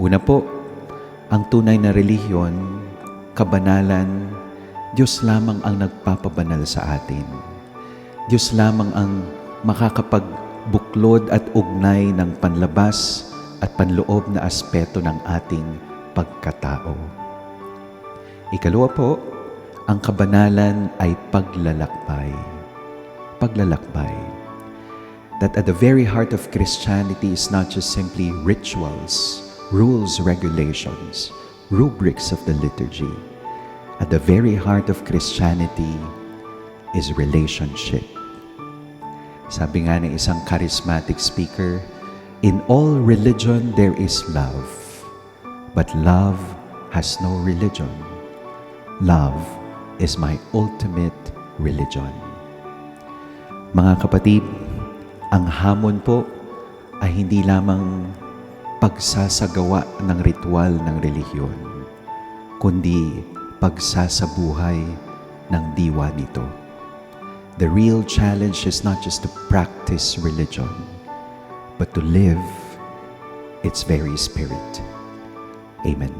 Una po, ang tunay na relihiyon, kabanalan, Diyos lamang ang nagpapabanal sa atin. Diyos lamang ang makakapagbuklod at ugnay ng panlabas at panloob na aspeto ng ating pagkatao. Ikalawa po, ang kabanalan ay paglalakbay. Paglalakbay. That at the very heart of Christianity is not just simply rituals, rules, regulations, rubrics of the liturgy. At the very heart of Christianity is relationship. Sabi nga ng isang charismatic speaker, In all religion there is love, but love has no religion. Love is my ultimate religion. Mga kapatid, ang hamon po ay hindi lamang pagsasagawa ng ritual ng relihiyon, kundi pagsasabuhay ng diwa nito. The real challenge is not just to practice religion, but to live its very spirit. Amen.